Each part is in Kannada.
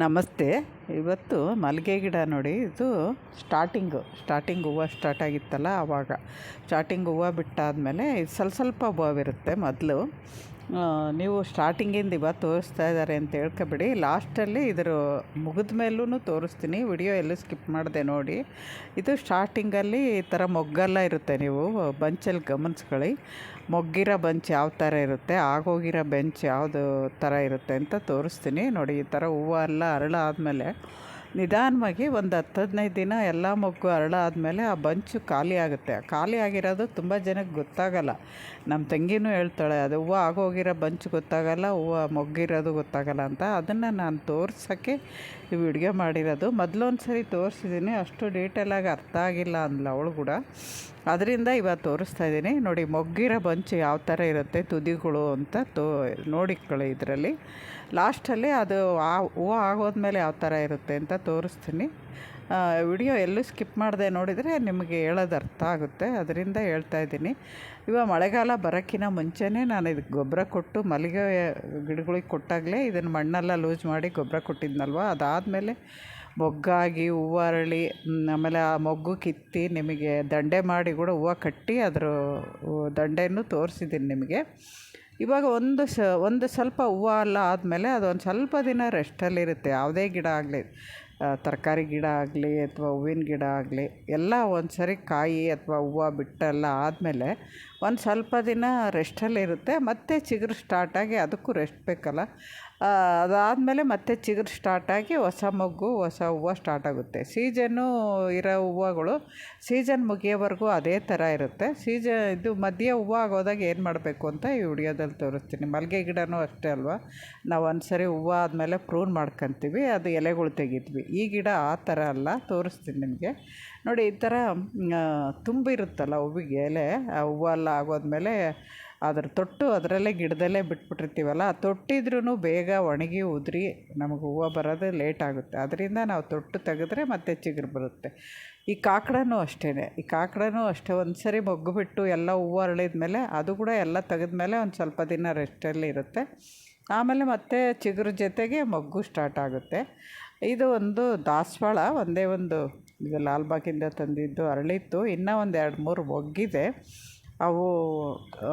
ನಮಸ್ತೆ. ಇವತ್ತು ಮಲ್ಲಿಗೆ ಗಿಡ ನೋಡಿ, ಇದು ಸ್ಟಾರ್ಟಿಂಗು ಸ್ಟಾರ್ಟಿಂಗ್ ಹೂವು ಸ್ಟಾರ್ಟ್ ಆಗಿತ್ತಲ್ಲ ಆವಾಗ ಸ್ಟಾರ್ಟಿಂಗ್ ಹೂವು ಬಿಟ್ಟಾದಮೇಲೆ ಇದು ಸ್ವಲ್ಪ ಸ್ವಲ್ಪ ಹೂವಿರುತ್ತೆ ಮೊದಲು. ನೀವು ಸ್ಟಾರ್ಟಿಂಗಿಂದ ಇವತ್ತು ತೋರಿಸ್ತಾ ಇದ್ದಾರೆ ಅಂತ ಹೇಳ್ಕೊಬೇಡಿ. ಲಾಸ್ಟಲ್ಲಿ ಇದ್ರ ಮುಗಿದ ಮೇಲೂ ತೋರಿಸ್ತೀನಿ. ವಿಡಿಯೋ ಎಲ್ಲೂ ಸ್ಕಿಪ್ ಮಾಡಿದೆ ನೋಡಿ. ಇದು ಸ್ಟಾರ್ಟಿಂಗಲ್ಲಿ ಈ ಥರ ಮೊಗ್ಗೆಲ್ಲ ಇರುತ್ತೆ ನೀವು, ಬಂಚಲ್ಲಿ ಗಮನಿಸ್ಕೊಳ್ಳಿ. ಮೊಗ್ಗಿರೋ ಬಂಚ್ ಯಾವ ಥರ ಇರುತ್ತೆ, ಆಗೋಗಿರೋ ಬೆಂಚ್ ಯಾವುದು ಥರ ಇರುತ್ತೆ ಅಂತ ತೋರಿಸ್ತೀನಿ. ನೋಡಿ, ಈ ಥರ ಹೂವು ಎಲ್ಲ ಅರಳಾದಮೇಲೆ ನಿಧಾನವಾಗಿ ಒಂದು ಹತ್ತು ಹದಿನೈದು ದಿನ ಎಲ್ಲ ಮೊಗ್ಗು ಅರಳಾದಮೇಲೆ ಆ ಬಂಚು ಖಾಲಿ ಆಗುತ್ತೆ. ಖಾಲಿ ಆಗಿರೋದು ತುಂಬ ಜನಕ್ಕೆ ಗೊತ್ತಾಗಲ್ಲ. ನಮ್ಮ ತಂಗಿನೂ ಹೇಳ್ತಾಳೆ, ಅದು ಹೂವು ಆಗೋಗಿರೋ ಬಂಚು ಗೊತ್ತಾಗಲ್ಲ, ಹೂವು ಮೊಗ್ಗಿರೋದು ಗೊತ್ತಾಗಲ್ಲ ಅಂತ. ಅದನ್ನು ನಾನು ತೋರ್ಸೋಕ್ಕೆ ಇವು ಅಡುಗೆ ಮಾಡಿರೋದು. ಮೊದಲೊಂದು ಸರಿ ತೋರಿಸಿದ್ದೀನಿ, ಅಷ್ಟು ಡೀಟೇಲಾಗಿ ಅರ್ಥ ಆಗಿಲ್ಲ ಅಂದ್ಲ ಅವಳು ಕೂಡ. ಅದರಿಂದ ಇವತ್ತು ತೋರಿಸ್ತಾ ಇದ್ದೀನಿ. ನೋಡಿ ಮೊಗ್ಗಿರೋ ಬಂಚು ಯಾವ ಥರ ಇರುತ್ತೆ, ತುದಿಗಳು ಅಂತ ತೋ ನೋಡಿಕೊಳ್ಳಿ ಇದರಲ್ಲಿ. ಲಾಸ್ಟಲ್ಲಿ ಅದು ಆ ಹೂವು ಆಗೋದ್ಮೇಲೆ ಯಾವ ಥರ ಇರುತ್ತೆ ಅಂತ ತೋರಿಸ್ತೀನಿ. ವಿಡಿಯೋ ಎಲ್ಲೂ ಸ್ಕಿಪ್ ಮಾಡದೆ ನೋಡಿದರೆ ನಿಮಗೆ ಹೇಳೋದು ಅರ್ಥ ಆಗುತ್ತೆ. ಅದರಿಂದ ಹೇಳ್ತಾ ಇದ್ದೀನಿ. ಇವಾಗ ಮಳೆಗಾಲ ಬರೋಕ್ಕಿಂತ ಮುಂಚೆನೇ ನಾನು ಇದಕ್ಕೆ ಗೊಬ್ಬರ ಕೊಟ್ಟು ಮಲ್ಲಿಗೆ ಗಿಡಗಳಿಗೆ ಕೊಟ್ಟಾಗಲೇ ಇದನ್ನು ಮಣ್ಣೆಲ್ಲ ಲೂಸ್ ಮಾಡಿ ಗೊಬ್ಬರ ಕೊಟ್ಟಿದ್ನಲ್ವ? ಅದಾದಮೇಲೆ ಮೊಗ್ಗಾಗಿ, ಹೂವು ಅರಳಿ ಆಮೇಲೆ ಆ ಮೊಗ್ಗು ಕಿತ್ತಿ ನಿಮಗೆ ದಂಡೆ ಮಾಡಿ ಕೂಡ ಹೂವು ಕಟ್ಟಿ ಅದರ ದಂಡೆಯನ್ನು ತೋರಿಸಿದ್ದೀನಿ ನಿಮಗೆ. ಇವಾಗ ಒಂದು ಸ ಒಂದು ಸ್ವಲ್ಪ ಹೂವು ಎಲ್ಲ ಆದಮೇಲೆ ಅದೊಂದು ಸ್ವಲ್ಪ ದಿನ ರೆಸ್ಟಲ್ಲಿರುತ್ತೆ ಯಾವುದೇ ಗಿಡ ಆಗಲಿ ತರಕಾರಿ ಗಿಡ ಆಗಲಿ ಅಥವಾ ಹೂವಿನ ಗಿಡ ಆಗಲಿ, ಎಲ್ಲ ಒಂದು ಸರಿ ಕಾಯಿ ಅಥವಾ ಹೂವು ಬಿಟ್ಟೆಲ್ಲ ಆದಮೇಲೆ ಒಂದು ಸ್ವಲ್ಪ ದಿನ ರೆಸ್ಟಲ್ಲಿರುತ್ತೆ ಮತ್ತೆ ಚಿಗುರು ಸ್ಟಾರ್ಟಾಗಿ ಅದಕ್ಕೂ ರೆಸ್ಟ್ ಬೇಕಲ್ಲ. ಅದಾದಮೇಲೆ ಮತ್ತೆ ಚಿಗುರು ಸ್ಟಾರ್ಟಾಗಿ ಹೊಸ ಮೊಗ್ಗು, ಹೊಸ ಹೂವು ಸ್ಟಾರ್ಟ್ ಆಗುತ್ತೆ. ಸೀಸನ್ನು ಇರೋ ಹೂವುಗಳು ಸೀಸನ್ ಮುಗಿಯೋವರೆಗೂ ಅದೇ ಥರ ಇರುತ್ತೆ. ಸೀಜ ಇದು ಮಧ್ಯೆ ಹೂವು ಆಗೋದಾಗ ಏನು ಮಾಡಬೇಕು ಅಂತ ಈ ವಿಡಿಯೋದಲ್ಲಿ ತೋರಿಸ್ತೀನಿ. ಮಲ್ಲಿಗೆ ಗಿಡನೂ ಅಷ್ಟೇ ಅಲ್ವಾ? ನಾವು ಒಂದು ಸರಿ ಹೂವು ಆದಮೇಲೆ ಪ್ರೂನ್ ಮಾಡ್ಕೊತೀವಿ, ಅದು ಎಲೆಗಳು ತೆಗಿದ್ವಿ ಈ ಗಿಡ ಆ ಥರ ಅಲ್ಲ, ತೋರಿಸ್ತೀನಿ ನಿಮಗೆ. ನೋಡಿ, ಈ ಥರ ತುಂಬಿರುತ್ತಲ್ಲ ಹೂವಿಗೆ ಎಲೆ, ಆ ಹೂವೆಲ್ಲ ಆಗೋದ್ಮೇಲೆ ಅದ್ರ ತೊಟ್ಟು ಅದರಲ್ಲೇ ಗಿಡದಲ್ಲೇ ಬಿಟ್ಬಿಟ್ಟಿರ್ತೀವಲ್ಲ ತೊಟ್ಟಿದ್ರೂ ಬೇಗ ಒಣಗಿ ಉದುರಿ ನಮಗೆ ಹೂವು ಬರೋದು ಲೇಟ್ ಆಗುತ್ತೆ. ಅದರಿಂದ ನಾವು ತೊಟ್ಟು ತೆಗೆದ್ರೆ ಮತ್ತೆ ಚಿಗುರು ಬರುತ್ತೆ. ಈ ಕಾಕಡನೂ ಅಷ್ಟೇ ಈ ಕಾಕಡನೂ ಅಷ್ಟೇ. ಒಂದು ಸರಿ ಮೊಗ್ಗು ಬಿಟ್ಟು ಎಲ್ಲ ಹೂವು ಅರಳಿದ ಮೇಲೆ ಅದು ಕೂಡ ಎಲ್ಲ ತೆಗೆದ ಮೇಲೆ ಒಂದು ಸ್ವಲ್ಪ ದಿನ ರೆಸ್ಟಲ್ಲಿ ಇರುತ್ತೆ. ಆಮೇಲೆ ಮತ್ತೆ ಚಿಗುರು ಜೊತೆಗೆ ಮೊಗ್ಗು ಸ್ಟಾರ್ಟ್ ಆಗುತ್ತೆ. ಇದು ಒಂದು ದಾಸವಾಳ, ಒಂದೇ ಒಂದು ಇದು ಲಾಲ್ಬಾಗಿಂದ ತಂದಿದ್ದು ಅರಳಿತ್ತು ಇನ್ನೂ ಒಂದು ಎರಡು ಮೂರು ಮೊಗ್ಗಿದೆ ಅವು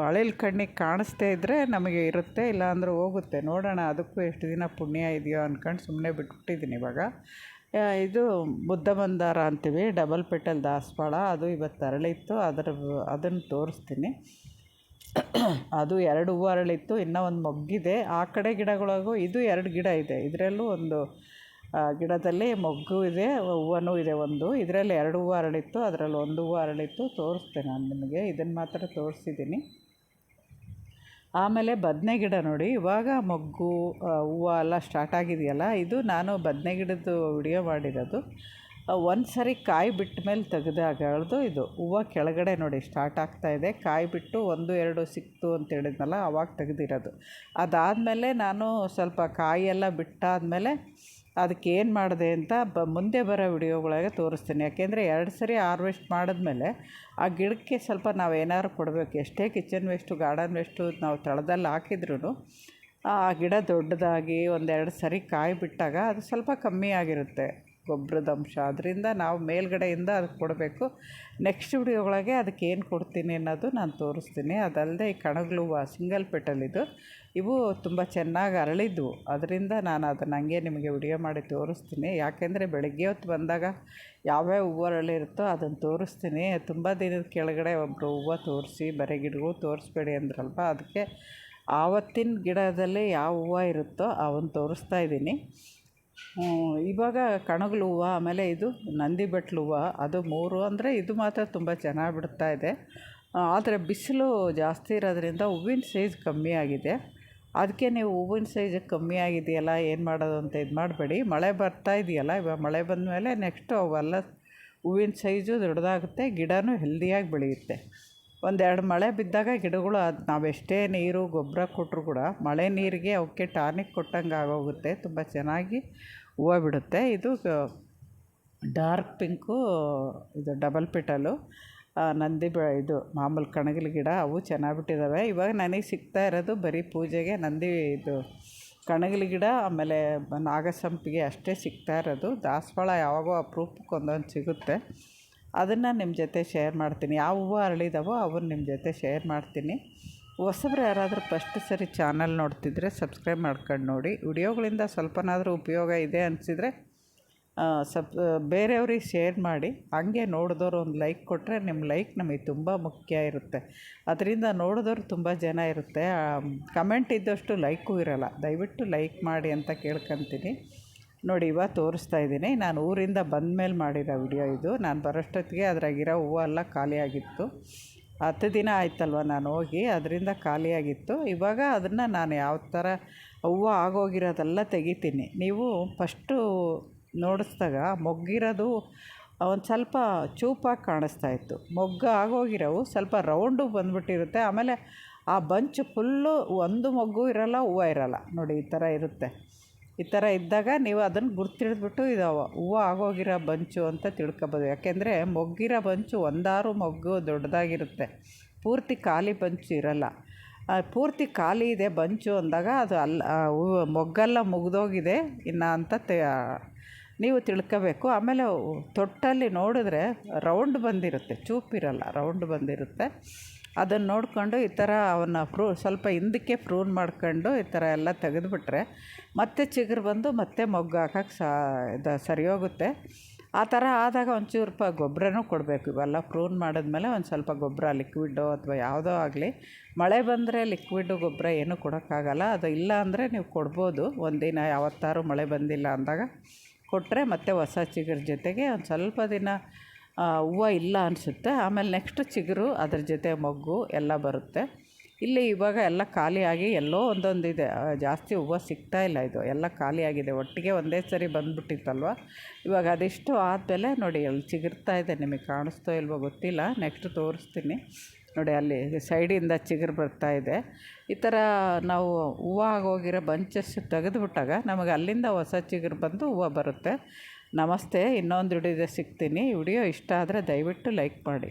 ಅಳಿಲ್ ಕಣ್ಣಿಗೆ ಕಾಣಿಸ್ದೇ ಇದ್ದರೆ ನಮಗೆ ಇರುತ್ತೆ, ಇಲ್ಲಾಂದ್ರೆ ಹೋಗುತ್ತೆ. ನೋಡೋಣ, ಅದಕ್ಕೂ ಎಷ್ಟು ದಿನ ಪುಣ್ಯ ಇದೆಯೋ ಅಂದ್ಕೊಂಡು ಸುಮ್ಮನೆ ಬಿಟ್ಬಿಟ್ಟಿದ್ದೀನಿ ಇವಾಗ. ಇದು ಬುದ್ಧ ಬಂದಾರ ಅಂತೀವಿ, ಡಬಲ್ ಪೆಟಲ್ ದಾಸವಾಳ. ಅದು ಇವತ್ತು ಅರಳಿತ್ತು, ಅದರ ಅದನ್ನು ತೋರಿಸ್ತೀನಿ. ಅದು ಎರಡು ಹೂವು ಅರಳಿತ್ತು, ಇನ್ನೂ ಒಂದು ಮೊಗ್ಗಿದೆ. ಆ ಕಡೆ ಗಿಡಗಳಿಗೂ ಇದು ಎರಡು ಗಿಡ ಇದೆ. ಇದರಲ್ಲೂ ಒಂದು ಗಿಡದಲ್ಲಿ ಮೊಗ್ಗು ಇದೆ, ಹೂವನೂ ಇದೆ ಒಂದು. ಇದರಲ್ಲಿ ಎರಡು ಹೂವು ಅರಳಿತ್ತು ಅದರಲ್ಲಿ ಒಂದು ಹೂವು ಅರಳಿತ್ತು ತೋರಿಸ್ತೆ ನಾನು ನಿಮಗೆ, ಇದನ್ನು ಮಾತ್ರ ತೋರಿಸಿದ್ದೀನಿ. ಆಮೇಲೆ ಬದನೆ ಗಿಡ ನೋಡಿ, ಇವಾಗ ಮೊಗ್ಗು ಹೂವು ಎಲ್ಲ ಸ್ಟಾರ್ಟ್ ಆಗಿದೆಯಲ್ಲ, ಇದು ನಾನು ಬದನೆ ಗಿಡದ್ದು ವಿಡಿಯೋ ಮಾಡಿರೋದು. ಒಂದು ಸರಿ ಕಾಯಿ ಬಿಟ್ಟ ಮೇಲೆ ತೆಗೆದಾಗಳ್ದು ಇದು. ಹೂವು ಕೆಳಗಡೆ ನೋಡಿ ಸ್ಟಾರ್ಟ್ ಆಗ್ತಾ ಇದೆ. ಕಾಯಿ ಬಿಟ್ಟು ಒಂದು, ಎರಡು ಸಿಕ್ತು ಅಂತ ಹೇಳಿದ್ನಲ್ಲ, ಅವಾಗ ತೆಗೆದಿರೋದು. ಅದಾದಮೇಲೆ ನಾನು ಸ್ವಲ್ಪ ಕಾಯಿಯೆಲ್ಲ ಬಿಟ್ಟಾದಮೇಲೆ ಅದಕ್ಕೆ ಏನು ಮಾಡಿದೆ ಅಂತ ಬ, ಮುಂದೆ ಬರೋ ವಿಡಿಯೋಗಳಿಗೆ ತೋರಿಸ್ತೀನಿ. ಯಾಕೆಂದರೆ ಎರಡು ಸರಿ ಹಾರ್ವೆಸ್ಟ್ ಮಾಡಿದ್ಮೇಲೆ ಆ ಗಿಡಕ್ಕೆ ಸ್ವಲ್ಪ ನಾವು ಏನಾದ್ರು ಕೊಡಬೇಕು. ಎಷ್ಟೇ ಕಿಚನ್ ವೇಸ್ಟು, ಗಾರ್ಡನ್ ವೇಸ್ಟು ನಾವು ತಳದಲ್ಲಿ ಹಾಕಿದ್ರೂ ಆ ಗಿಡ ದೊಡ್ಡದಾಗಿ ಒಂದೆರಡು ಸರಿ ಕಾಯಿ ಬಿಟ್ಟಾಗ ಅದು ಸ್ವಲ್ಪ ಕಮ್ಮಿ ಆಗಿರುತ್ತೆ. ಗೊಬ್ಬರದ ಅಂಶ. ಅದರಿಂದ ನಾವು ಮೇಲ್ಗಡೆಯಿಂದ ಅದಕ್ಕೆ ಕೊಡಬೇಕು. ನೆಕ್ಸ್ಟ್ ವಿಡಿಯೋಗಳಿಗೆ ಅದಕ್ಕೆ ಏನು ಕೊಡ್ತೀನಿ ಅನ್ನೋದು ನಾನು ತೋರಿಸ್ತೀನಿ. ಅದಲ್ಲದೆ ಈ ಕಣಗ್ಲುವ ಸಿಂಗಲ್ ಸಿಂಗಲ್ ಇದು ಇವು ತುಂಬ ಚೆನ್ನಾಗಿ ಅರಳಿದ್ವು. ಅದರಿಂದ ನಾನು ಅದನ್ನು ಹಂಗೆ ನಿಮಗೆ ವಿಡಿಯೋ ಮಾಡಿ ತೋರಿಸ್ತೀನಿ. ಯಾಕೆಂದರೆ ಬೆಳಗ್ಗೆ ಹೊತ್ತು ಬಂದಾಗ ಯಾವ್ಯಾವ ಹೂವು ಅರಳಿರುತ್ತೋ ಅದನ್ನು ತೋರಿಸ್ತೀನಿ. ತುಂಬ ದಿನದ ಕೆಳಗಡೆ ಒಬ್ಬರು ಹೂವು ತೋರಿಸಿ, ಬರೀ ಗಿಡಗಳು ತೋರಿಸ್ಬೇಡಿ ಅಂದ್ರಲ್ವ? ಅದಕ್ಕೆ ಆವತ್ತಿನ ಗಿಡದಲ್ಲಿ ಯಾವ ಹೂವು ಇರುತ್ತೋ ಅವನ್ನ ತೋರಿಸ್ತಾ ಇದ್ದೀನಿ. ಇವಾಗ ಕಣಗಲು ಹೂವು, ಆಮೇಲೆ ಇದು ನಂದಿ ಬಟ್ಲು ಹೂವು, ಅದು ಮೂರು ಅಂದರೆ ಇದು ಮಾತ್ರ ತುಂಬ ಚೆನ್ನಾಗಿ ಬಿಡ್ತಾ ಇದೆ. ಆದರೆ ಬಿಸಿಲು ಜಾಸ್ತಿ ಇರೋದ್ರಿಂದ ಹೂವಿನ ಸೈಜ್ ಕಮ್ಮಿ ಆಗಿದೆ. ಅದಕ್ಕೆ ನೀವು ಹೂವಿನ ಸೈಜ್ ಕಮ್ಮಿ ಆಗಿದೆಯಲ್ಲ, ಏನು ಮಾಡೋದು ಅಂತ ಇದು ಮಾಡಬೇಡಿ. ಮಳೆ ಬರ್ತಾ ಇದೆಯಲ್ಲ, ಇವಾಗ ಮಳೆ ಬಂದ ಮೇಲೆ ನೆಕ್ಸ್ಟು ಅವೆಲ್ಲ ಹೂವಿನ ಸೈಜು ದೊಡ್ಡದಾಗುತ್ತೆ ಗಿಡವೂ ಹೆಲ್ದಿಯಾಗಿ ಬೆಳೆಯುತ್ತೆ. ಒಂದೆರಡು ಮಳೆ ಬಿದ್ದಾಗ ಗಿಡಗಳು ಅದು ನಾವೆಷ್ಟೇ ನೀರು, ಗೊಬ್ಬರ ಕೊಟ್ಟರು ಕೂಡ ಮಳೆ ನೀರಿಗೆ ಅವಕ್ಕೆ ಟಾನಿಕ್ ಕೊಟ್ಟಂಗೆ ಆಗೋಗುತ್ತೆ. ತುಂಬ ಚೆನ್ನಾಗಿ ಹೂವು ಬಿಡುತ್ತೆ. ಇದು ಡಾರ್ಕ್ ಪಿಂಕು, ಇದು ಡಬಲ್ ಪಿಟಲು ನಂದಿ ಬೆ, ಇದು ಮಾಮೂಲು ಕಣಗಿಲ್ ಗಿಡ, ಅವು ಚೆನ್ನಾಗಿ ಬಿಟ್ಟಿದ್ದಾವೆ ಇವಾಗ ನನಗೆ ಸಿಗ್ತಾ ಇರೋದು ಬರೀ ಪೂಜೆಗೆ ನಂದಿ, ಇದು ಕಣಗಿಲ್ ಗಿಡ, ಆಮೇಲೆ ನಾಗಸಂಪಿಗೆ ಅಷ್ಟೇ ಸಿಗ್ತಾ ಇರೋದು. ದಾಸವಾಳ ಯಾವಾಗೋ ಅಪರೂಪಕ್ಕೆ ಒಂದೊಂದು ಸಿಗುತ್ತೆ. ಅದನ್ನು ನಿಮ್ಮ ಜೊತೆ ಶೇರ್ ಮಾಡ್ತೀನಿ. ಯಾವ ಹೂವು ಅರಳಿದಾವೋ ಅವನ್ನ ನಿಮ್ಮ ಜೊತೆ ಶೇರ್ ಮಾಡ್ತೀನಿ. ಹೊಸಬ್ರು ಯಾರಾದರೂ ಫಸ್ಟ್ ಸರಿ ಚಾನಲ್ ನೋಡ್ತಿದ್ರೆ ಸಬ್ಸ್ಕ್ರೈಬ್ ಮಾಡ್ಕೊಂಡು ನೋಡಿ. ವಿಡಿಯೋಗಳಿಂದ ಸ್ವಲ್ಪನಾದರೂ ಉಪಯೋಗ ಇದೆ ಅನಿಸಿದರೆ ಸಬ್, ಬೇರೆಯವ್ರಿಗೆ ಶೇರ್ ಮಾಡಿ. ಹಂಗೆ ನೋಡಿದವರು ಒಂದು ಲೈಕ್ ಕೊಟ್ಟರೆ ನಿಮ್ಮ ಲೈಕ್ ನಮಗೆ ತುಂಬ ಮುಖ್ಯ ಇರುತ್ತೆ. ಅದರಿಂದ ನೋಡಿದವರು ತುಂಬ ಜನ ಇರುತ್ತೆ. ಕಮೆಂಟ್ ಇದ್ದಷ್ಟು ಲೈಕು ಇರೋಲ್ಲ. ದಯವಿಟ್ಟು ಲೈಕ್ ಮಾಡಿ ಅಂತ ಕೇಳ್ಕೊತೀನಿ. ನೋಡಿ ಇವಾಗ ತೋರಿಸ್ತಾ ಇದ್ದೀನಿ. ನಾನು ಊರಿಂದ ಬಂದ ಮೇಲೆ ಮಾಡಿರೋ ವಿಡಿಯೋ ಇದು. ನಾನು ಬರೋಷ್ಟೊತ್ತಿಗೆ ಅದ್ರಾಗಿರೋ ಹೂವು ಎಲ್ಲ ಖಾಲಿಯಾಗಿತ್ತು. ಹತ್ತು ದಿನ ಆಯ್ತಲ್ವ ನಾನು ಹೋಗಿ, ಅದರಿಂದ ಖಾಲಿಯಾಗಿತ್ತು. ಇವಾಗ ಅದನ್ನು ನಾನು ಯಾವ ಥರ ಹೂವು ಆಗೋಗಿರೋದೆಲ್ಲ ತೆಗಿತೀನಿ. ನೀವು ಫಸ್ಟು ನೋಡಿಸ್ದಾಗ ಮೊಗ್ಗಿರೋದು ಒಂದು ಸ್ವಲ್ಪ ಚೂಪಾಗಿ ಕಾಣಿಸ್ತಾ ಇತ್ತು. ಮೊಗ್ಗು ಆಗೋಗಿರೋವು ಸ್ವಲ್ಪ ರೌಂಡು ಬಂದ್ಬಿಟ್ಟಿರುತ್ತೆ. ಆಮೇಲೆ ಆ ಬಂಚ್ ಫುಲ್ಲು ಒಂದು ಮೊಗ್ಗು ಇರೋಲ್ಲ, ಹೂವು ಇರೋಲ್ಲ. ನೋಡಿ, ಈ ಥರ ಇರುತ್ತೆ. ಈ ಥರ ಇದ್ದಾಗ ನೀವು ಅದನ್ನು ಗುರ್ತಿಡಿದ್ಬಿಟ್ಟು ಇದಾವೆ ಹೂವು ಆಗೋಗಿರೋ ಬಂಚು ಅಂತ ತಿಳ್ಕೊಬೋದು. ಯಾಕೆಂದರೆ ಮೊಗ್ಗಿರೋ ಬಂಚು ಒಂದಾರು ಮೊಗ್ಗು ದೊಡ್ಡದಾಗಿರುತ್ತೆ. ಪೂರ್ತಿ ಖಾಲಿ ಬಂಚು ಇರಲ್ಲ. ಪೂರ್ತಿ ಖಾಲಿ ಇದೆ ಬಂಚು ಅಂದಾಗ ಅದು ಅಲ್ಲ ಮೊಗ್ಗೆಲ್ಲ ಮುಗಿದೋಗಿದೆ ಇನ್ನು ಅಂತ ನೀವು ತಿಳ್ಕೋಬೇಕು. ಆಮೇಲೆ ತೊಟ್ಟಲ್ಲಿ ನೋಡಿದ್ರೆ ರೌಂಡ್ ಬಂದಿರುತ್ತೆ, ಚೂಪಿರಲ್ಲ, ರೌಂಡ್ ಬಂದಿರುತ್ತೆ. ಅದನ್ನು ನೋಡಿಕೊಂಡು ಈ ಥರ ಅವನ್ನ ಫ್ರೂ, ಸ್ವಲ್ಪ ಹಿಂದಕ್ಕೆ ಫ್ರೂನ್ ಮಾಡ್ಕೊಂಡು ಈ ಥರ ಎಲ್ಲ ತೆಗೆದುಬಿಟ್ರೆ ಮತ್ತೆ ಚಿಗುರು ಬಂದು ಮತ್ತೆ ಮೊಗ್ಗು ಹಾಕಕ್ಕೆ ಸಾ, ಇದು ಸರಿ ಹೋಗುತ್ತೆ ಆ ಥರ ಆದಾಗ ಒಂಚೂರು ಪ ಗೊಬ್ಬರನೂ ಕೊಡಬೇಕು. ಇವೆಲ್ಲ ಪ್ರೂನ್ ಮಾಡಿದ್ಮೇಲೆ ಒಂದು ಸ್ವಲ್ಪ ಗೊಬ್ಬರ ಲಿಕ್ವಿಡ್ಡು ಅಥವಾ ಯಾವುದೋ ಆಗಲಿ. ಮಳೆ ಬಂದರೆ ಲಿಕ್ವಿಡ್ಡು ಗೊಬ್ಬರ ಏನೂ ಕೊಡೋಕ್ಕಾಗಲ್ಲ. ಅದು ಇಲ್ಲ ಅಂದರೆ ನೀವು ಕೊಡ್ಬೋದು. ಒಂದಿನ ಯಾವತ್ತಾರು ಮಳೆ ಬಂದಿಲ್ಲ ಅಂದಾಗ ಕೊಟ್ಟರೆ ಮತ್ತೆ ಹೊಸ ಚಿಗುರು ಜೊತೆಗೆ ಒಂದು ಸ್ವಲ್ಪ ದಿನ ಹೂವು ಇಲ್ಲ ಅನಿಸುತ್ತೆ. ಆಮೇಲೆ ನೆಕ್ಸ್ಟ್ ಚಿಗುರು, ಅದ್ರ ಜೊತೆ ಮೊಗ್ಗು ಎಲ್ಲ ಬರುತ್ತೆ. ಇಲ್ಲಿ ಇವಾಗ ಎಲ್ಲ ಖಾಲಿಯಾಗಿ ಎಲ್ಲೋ ಒಂದೊಂದು ಇದೆ ಜಾಸ್ತಿ ಹೂವು ಸಿಗ್ತಾ ಇಲ್ಲ ಇದು. ಎಲ್ಲ ಖಾಲಿಯಾಗಿದೆ. ಒಟ್ಟಿಗೆ ಒಂದೇ ಸರಿ ಬಂದುಬಿಟ್ಟಿತ್ತಲ್ವ? ಇವಾಗ ಅದಿಷ್ಟು ಆದಮೇಲೆ ನೋಡಿ, ಅಲ್ಲಿ ಚಿಗುರ್ತಾ ಇದೆ. ನಿಮಗೆ ಕಾಣಿಸ್ತೋ ಇಲ್ವೋ ಗೊತ್ತಿಲ್ಲ. ನೆಕ್ಸ್ಟ್ ತೋರಿಸ್ತೀನಿ. ನೋಡಿ, ಅಲ್ಲಿ ಸೈಡಿಂದ ಚಿಗುರು ಬರ್ತಾ ಇದೆ. ಈ ಥರ ನಾವು ಹೂವು ಆಗೋಗಿರೋ ಬಂಚಸ್ ತೆಗೆದುಬಿಟ್ಟಾಗ ನಮಗೆ ಅಲ್ಲಿಂದ ಹೊಸ ಚಿಗುರು ಬಂದು ಹೂವು ಬರುತ್ತೆ. ನಮಸ್ತೆ ಇನ್ನೊಂದು ವಿಡಿಯೋದಲ್ಲಿ ಸಿಗ್ತೀನಿ. ವಿಡಿಯೋ ಇಷ್ಟ ಆದರೆ ದಯವಿಟ್ಟು ಲೈಕ್ ಮಾಡಿ.